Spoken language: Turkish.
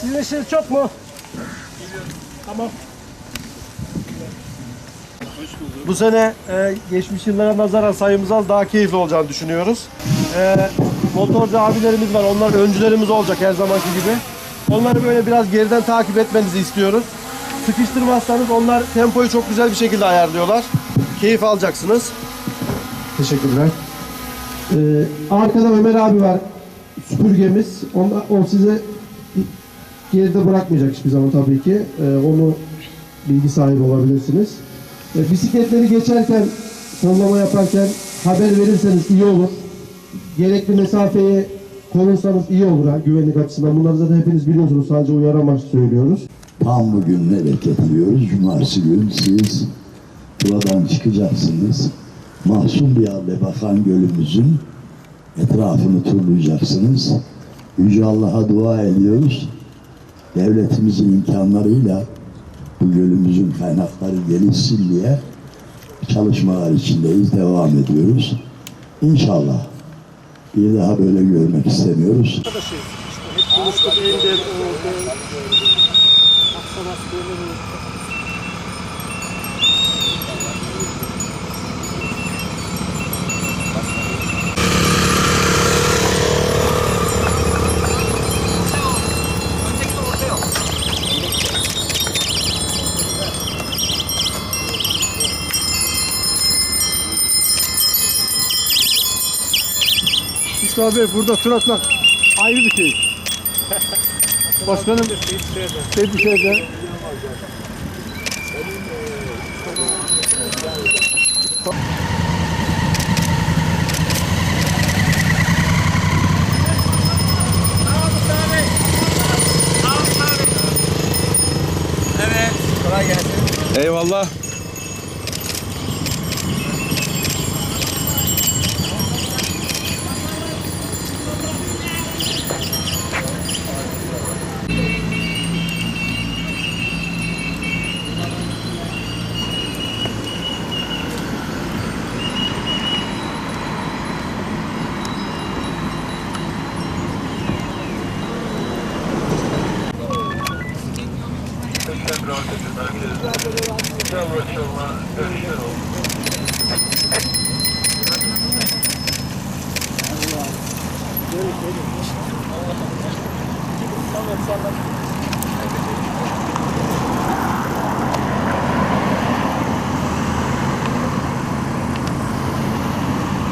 Sizin işiniz çok mu? Tamam. Bu sene e, geçmiş yıllara nazaran sayımız az daha keyifli olacağını düşünüyoruz. E, motorcu abilerimiz var. Onlar öncülerimiz olacak her zamanki gibi. Onları böyle biraz geriden takip etmenizi istiyoruz. Sıkıştırmazsanız onlar tempoyu çok güzel bir şekilde ayarlıyorlar. Keyif alacaksınız. Teşekkürler. Ee, arkada Ömer abi var. Süpürgemiz. Onda, o size geride bırakmayacak hiçbir zaman tabii ki. Ee, onu bilgi sahibi olabilirsiniz. Ee, bisikletleri geçerken, sollama yaparken haber verirseniz iyi olur. Gerekli mesafeyi korursanız iyi olur ha, güvenlik açısından. Bunları zaten hepiniz biliyorsunuz. Sadece uyarı amaçlı söylüyoruz. Tam bugün nereye getiriyoruz? Cumartesi gün siz buradan çıkacaksınız. Mahzun bir halde bakan gölümüzün etrafını turlayacaksınız. Yüce Allah'a dua ediyoruz. Devletimizin imkanlarıyla bu gölümüzün kaynakları gelişsin diye çalışmalar içindeyiz, devam ediyoruz. İnşallah bir daha böyle görmek istemiyoruz. Mustafa Bey burada tur atmak ayrı bir şey. Başkanım Seydişehir'de Eyvallah. tekrar tekrar gideriz. Çavra çavra görüşler olsun. Allah'ım. Görüşürüz. Allah'ım. Tamam, tamam.